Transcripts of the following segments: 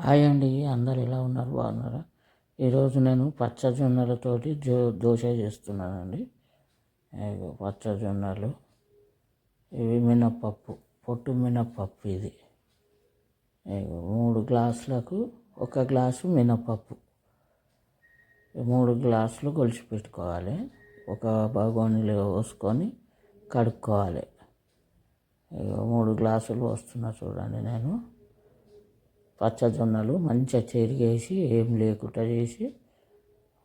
Hi అండి అందరు ఎలా ఉన్నారు? బాగున్నారా? ఈరోజు నేను పచ్చజొన్నలతోటి జో దోశ చేస్తున్నానండి. ఇగో పచ్చజొన్నలు ఇవి మినప్పప్పు పొట్టు మినప్పప్పు ఇది. మూడు గ్లాసులకు ఒక గ్లాసు మినప్పప్పు. మూడు గ్లాసులు గొలిచి పెట్టుకోవాలి. ఒక బగోనీలో పోసుకొని కడుక్కోవాలి. ఇగో మూడు గ్లాసులు వస్తున్నా చూడండి నేను. పచ్చజొన్నలు మంచిగా చెరిగేసి ఏం లేకుండా చేసి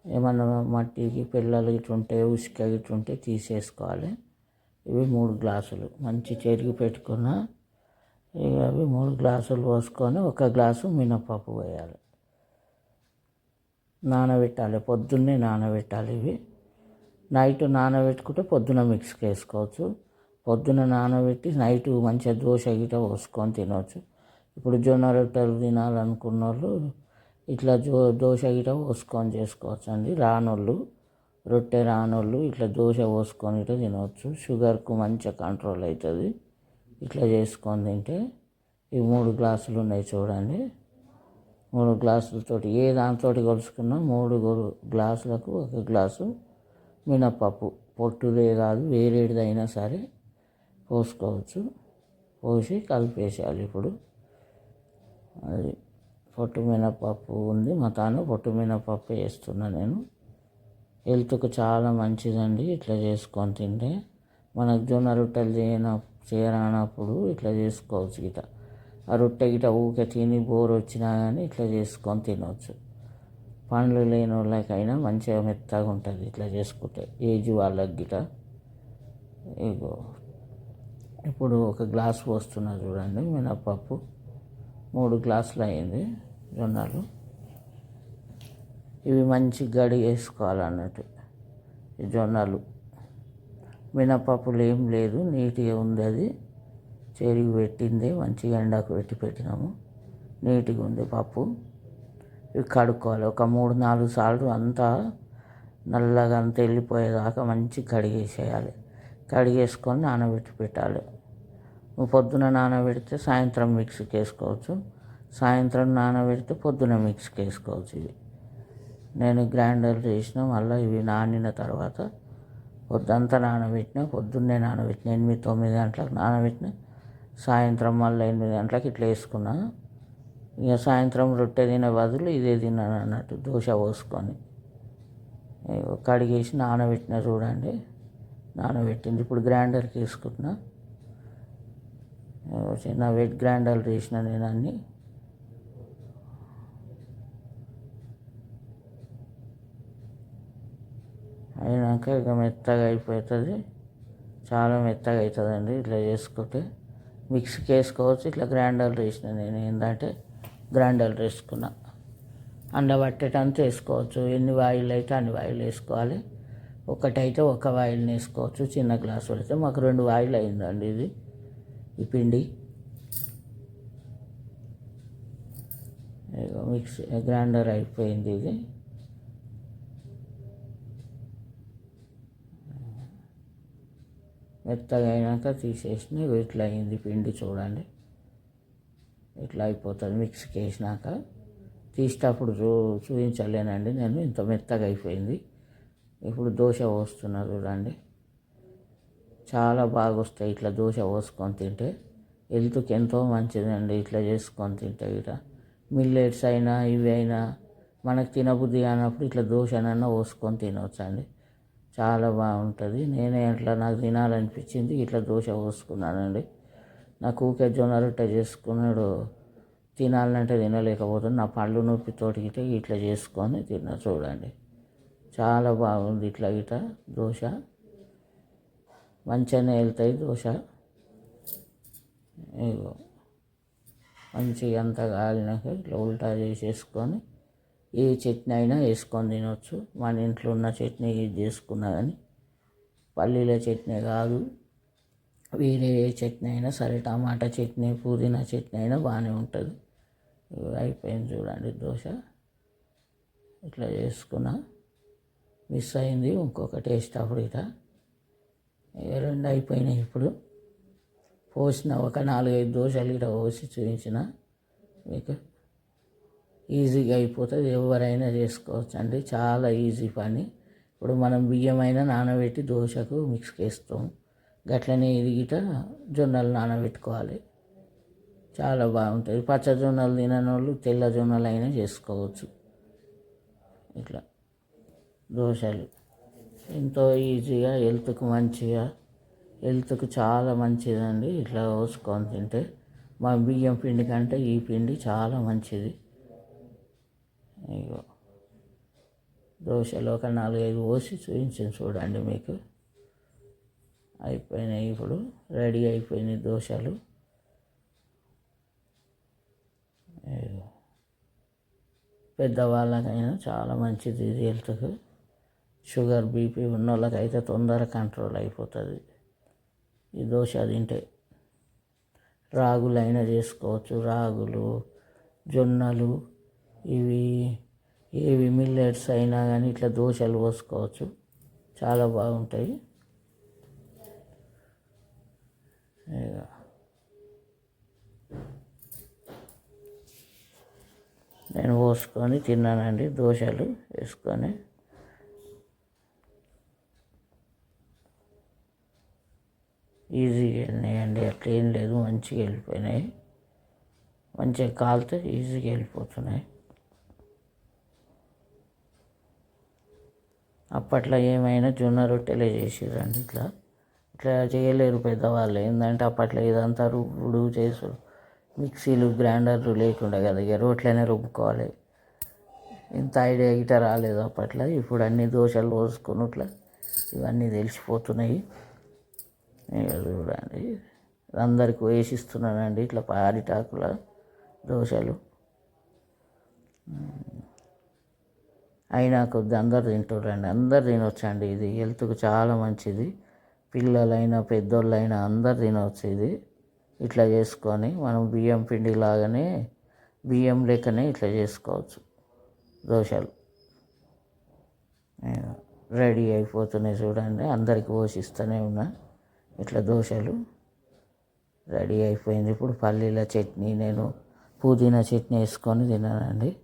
ఏమన్నా మట్టికి పిల్లలు ఇటుంటే ఉసుక ఇటుంటే తీసేసుకోవాలి. ఇవి మూడు గ్లాసులు. మంచి చెరిగి పెట్టుకున్న అవి మూడు గ్లాసులు పోసుకొని ఒక గ్లాసు మినపప్పు వేయాలి నానబెట్టాలి. పొద్దున్నే నానబెట్టాలి ఇవి. నైట్ నానబెట్టుకుంటే పొద్దున మిక్స్కి వేసుకోవచ్చు. పొద్దున నానబెట్టి నైట్ మంచిగా దోశ గిట పోసుకొని తినవచ్చు ఇప్పుడు జొన్న రొట్టెలు తినాలనుకున్న వాళ్ళు ఇట్లా జో దోశ గిట పోసుకొని చేసుకోవచ్చు అండి రానోళ్ళు రొట్టె రానోళ్ళు ఇట్లా దోశ పోసుకొని ఇట్లా తినవచ్చు షుగర్కు మంచిగా కంట్రోల్ అవుతుంది ఇట్లా చేసుకొని తింటే ఈ మూడు గ్లాసులు ఉన్నాయి చూడండి. మూడు గ్లాసులతోటి ఏ దాంతో కలుసుకున్నా మూడు గ్లాసులకు ఒక గ్లాసు మినపప్పు. పొట్టుదే కాదు వేరేటిదైనా సరే పోసుకోవచ్చు. పోసి కలిపేసేయాలి ఇప్పుడు. అది పొట్టు మినపప్పు ఉంది. మా తాను పొట్టు మినపప్పు వేస్తున్నా నేను. హెల్త్కు చాలా మంచిదండి. ఇట్లా చేసుకొని తింటే మనకు జొన్న రొట్టెలు చేయన చేయరానప్పుడు ఇట్లా చేసుకోవచ్చు గిట ఆ రొట్టె గిట ఊకే తిని బోర్ వచ్చినా కానీ ఇట్లా చేసుకొని తినవచ్చు పండ్లు లేని వాళ్ళకైనా మంచిగా మెత్తగా ఉంటుంది ఇట్లా చేసుకుంటే. ఏజ్ వాళ్ళకి గిట ఇగో. ఇప్పుడు ఒక గ్లాస్ పోస్తున్నా చూడండి మినప్పప్పు మూడు గ్లాసులు అయింది జొన్నలు. ఇవి మంచి గడి వేసుకోవాలన్నట్టు ఈ జొన్నలు. మినపప్పులు ఏం లేదు నీట్గా ఉంది అది. చెరిగి పెట్టింది మంచిగా ఎండకు పెట్టి పెట్టినాము. నీట్గా ఉంది పప్పు. ఇవి కడుక్కోవాలి. ఒక మూడు నాలుగు సార్లు అంతా నల్లగా అంతా వెళ్ళిపోయేదాకా మంచి కడిగేసేయాలి. కడిగేసుకొని నానబెట్టి పెట్టాలి. పొద్దున నానబెడితే సాయంత్రం మిక్సీకి వేసుకోవచ్చు సాయంత్రం నానబెడితే పొద్దున మిక్సీకి వేసుకోవచ్చు ఇది. నేను గ్రైండర్ చేసిన మళ్ళీ ఇవి నానిన తర్వాత పొద్దంతా నానబెట్టిన పొద్దున్నే నానబెట్టిన ఎనిమిది తొమ్మిది గంటలకు నానబెట్టిన సాయంత్రం మళ్ళీ ఎనిమిది గంటలకు ఇట్లా వేసుకున్నా. ఇక సాయంత్రం రొట్టె తినే బదులు ఇదే తిన్నాను అన్నట్టు దోశ పోసుకొని. కడిగేసి నానబెట్టిన చూడండి. నానబెట్టింది. ఇప్పుడు గ్రైండర్కి వేసుకుంటున్నా. చిన్న వెట్ గ్రైండర్లు చేసిన నేను అన్నీ అయినాక ఇక మెత్తగా అయిపోతుంది. చాలా మెత్తగా అవుతుందండి ఇట్లా చేసుకుంటే. మిక్సీకి వేసుకోవచ్చు ఇట్లా గ్రైండర్లు వేసిన నేను ఏంటంటే గ్రైండర్లు వేసుకున్నా అండబట్టేటంత వేసుకోవచ్చు ఎన్ని వాయిల్ అయితే అన్ని వాయిల్ వేసుకోవాలి. ఒకటైతే ఒక వాయిల్ని వేసుకోవచ్చు. చిన్న గ్లాసు అయితే మాకు రెండు వాయిల్ అయిందండి ఇది. ఈ పిండి మిక్స్ గ్రైండర్ అయిపోయింది ఇది. మెత్తగా అయినాక తీసేసిన ఇట్లా అయింది పిండి చూడండి. ఇట్లా అయిపోతుంది మిక్స్కి వేసినాక తీసేటప్పుడు చూ చూపించలేనండి నేను ఇంత మెత్తగా అయిపోయింది. ఇప్పుడు దోశ పోస్తున్నా చూడండి. చాలా బాగా వస్తాయి ఇట్లా దోశ పోసుకొని తింటే హెల్త్కి ఎంతో మంచిదండి. ఇట్లా చేసుకొని తింటే ఇట్లా మిల్లెట్స్ అయినా ఇవి అయినా మనకు తినబుద్ధి కానప్పుడు ఇట్లా దోశనన్నా పోసుకొని తినవచ్చు అండి చాలా బాగుంటుంది. నేనే అట్లా నాకు తినాలనిపించింది. ఇట్లా దోశ పోసుకున్నానండి. నాకు ఊకే జొన్న రొట్టె చేసుకున్నాడు. తినాలంటే తినలేకపోతుంది నా పళ్ళు నొప్పితోటి గిట్ట ఇట్లా చేసుకొని తిన్నా చూడండి. చాలా బాగుంది ఇట్లా గిట్ట దోశ. మంచిగానే వెళ్తాయి దోశ. ఇగో మంచిగా అంతా కాలినాక ఇట్లా ఉల్టా చేసేసుకొని ఏ చట్నీ అయినా వేసుకొని తినవచ్చు మన ఇంట్లో ఉన్న చట్నీ ఇది చేసుకున్నా కానీ పల్లీల చట్నీ కాదు. వేరే ఏ చట్నీ అయినా సరే టమాటా చట్నీ పుదీనా చట్నీ అయినా బాగానే ఉంటుంది. అయిపోయింది చూడండి దోశ. ఇట్లా చేసుకున్నా. మిస్ అయింది ఇంకొక టేస్ట్ అప్పుడు ఇట్లా. రెండు అయిపోయినాయి ఇప్పుడు. పోసిన ఒక నాలుగైదు దోశలు ఇక్కడ పోసి చూపించిన. మీకు ఈజీగా అయిపోతుంది. ఎవరైనా చేసుకోవచ్చు. అండి చాలా ఈజీ పని. ఇప్పుడు మనం బియ్యమైనా నానబెట్టి దోశకు మిక్స్ చేస్తాం. గట్లనే ఇదిగిట జొన్నలు నానబెట్టుకోవాలి. చాలా బాగుంటుంది. పచ్చ జొన్నలు తినని వాళ్ళు తెల్ల జొన్నలు అయినా చేసుకోవచ్చు. ఇట్లా దోశలు. ఎంతో ఈజీగా హెల్త్కు మంచిగా హెల్త్కు చాలా మంచిదండి. ఇట్లా పోసుకొని తింటే మా బియ్యం పిండి కంటే ఈ పిండి చాలా మంచిది. ఇగో దోశలు ఒక నాలుగైదు పోసి చూపించాను చూడండి మీకు. అయిపోయినాయి ఇప్పుడు రెడీ అయిపోయినాయి దోశలు. పెద్దవాళ్ళకైనా చాలా మంచిది ఇది హెల్త్కు. షుగర్ బీపీ ఉన్న వాళ్ళకైతే తొందర కంట్రోల్ అయిపోతుంది. ఈ దోశ తింటే రాగులైనా చేసుకోవచ్చు. రాగులు జొన్నలు ఇవి ఏవి మిల్లెట్స్ అయినా కానీ ఇట్లా దోశలు పోసుకోవచ్చు. చాలా బాగుంటాయి. ఇక నేను పోసుకొని తిన్నానండి దోశలు వేసుకొని. ఈజీగా వెళ్ళినాయండి అట్లా ఏం లేదు. మంచిగా వెళ్ళిపోయినాయి. మంచిగా కాలుతో ఈజీగా వెళ్ళిపోతున్నాయి. అప్పట్లో ఏమైనా జొన్న రొట్టెలే చేసిరండి ఇట్లా. ఇట్లా చేయలేరు పెద్దవాళ్ళు. ఏంటంటే అప్పట్లో ఇదంతా రుబ్బుడు చేసుడు మిక్సీలు గ్రైండర్లు లేకుండా కదా. ఇక రోట్లనే రుబ్బుకోవాలి. ఇంత ఐడియా గిట రాలేదు అప్పట్లో. ఇప్పుడు అన్ని దోశలు పోసుకుని ఇట్లా ఇవన్నీ తెలిసిపోతున్నాయి. చూడండి అందరికి వేసిస్తున్నానండి ఇట్లా పారిటాకుల దోశలు అయినా కొద్ది అందరు తింటారండి అందరు తినొచ్చండి ఇది. హెల్త్కు చాలా మంచిది. పిల్లలైనా పెద్దోళ్ళైనా అందరు తినవచ్చు ఇది. ఇట్లా చేసుకొని మనం బియ్యం పిండి లాగానే బియ్యం లెక్కనే ఇట్లా చేసుకోవచ్చు దోశలు రెడీ అయిపోతున్నాయి చూడండి. అందరికి పోషిస్తూనే ఉన్నా. ఇట్లా దోశలు? రెడీ అయిపోయింది. ఇప్పుడు పల్లీల చట్నీ నేను పుదీనా చట్నీ వేసుకొని తిన్నానండి.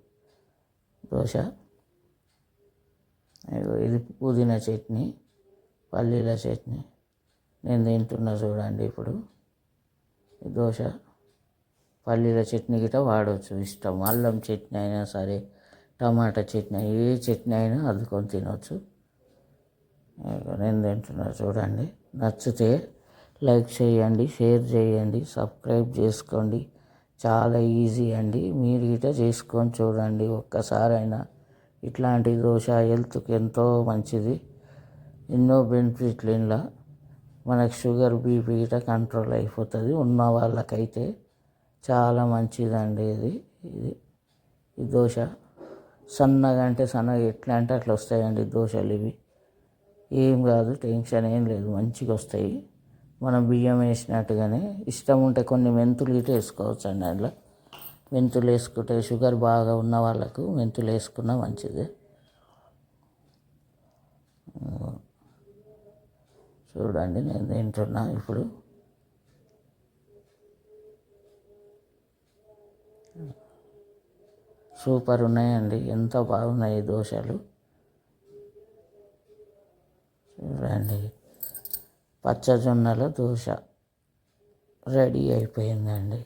దోశ. ఇది పుదీనా చట్నీ పల్లీల చట్నీ. నేను తింటున్నా చూడండి ఇప్పుడు. దోశ. పల్లీల చట్నీ గిట్ట వాడవచ్చు ఇష్టం. అల్లం చట్నీ అయినా సరే టమాటా చట్నీ ఏ చట్నీ అయినా అద్దుకొని తినవచ్చు నేను తింటున్నా చూడండి. నచ్చితే లైక్ చేయండి షేర్ చేయండి సబ్స్క్రైబ్ చేసుకోండి. చాలా ఈజీ అండి. మీరు గిట్ట చేసుకొని చూడండి. ఒక్కసారైనా ఇట్లాంటి దోశ హెల్త్కి ఎంతో మంచిది. ఎన్నో బెనిఫిట్లు ఇంట్లో మనకు షుగర్ బీపీ ఇట కంట్రోల్ అయిపోతుంది. ఉన్న వాళ్ళకైతే చాలా మంచిదండి ఇది. ఇది ఈ దోశ. సన్నగా అంటే సన్నగా ఎట్లా అంటే అట్లా వస్తాయండి దోశలు ఇవి. ఏం కాదు టెన్షన్ ఏం లేదు మంచిగా వస్తాయి. మనం బియ్యం వేసినట్టుగానే ఇష్టం ఉంటే కొన్ని మెంతులు ఇటు వేసుకోవచ్చు అండి అందులో. మెంతులు వేసుకుంటే షుగర్ బాగా ఉన్న వాళ్ళకు మెంతులు వేసుకున్నా మంచిది. చూడండి నేను తింటున్నా ఇప్పుడు. సూపర్ ఉన్నాయండి ఎంత బాగున్నాయి దోశలు చూడండి పచ్చజొన్నల దోశ రెడీ అయిపోయిందండి.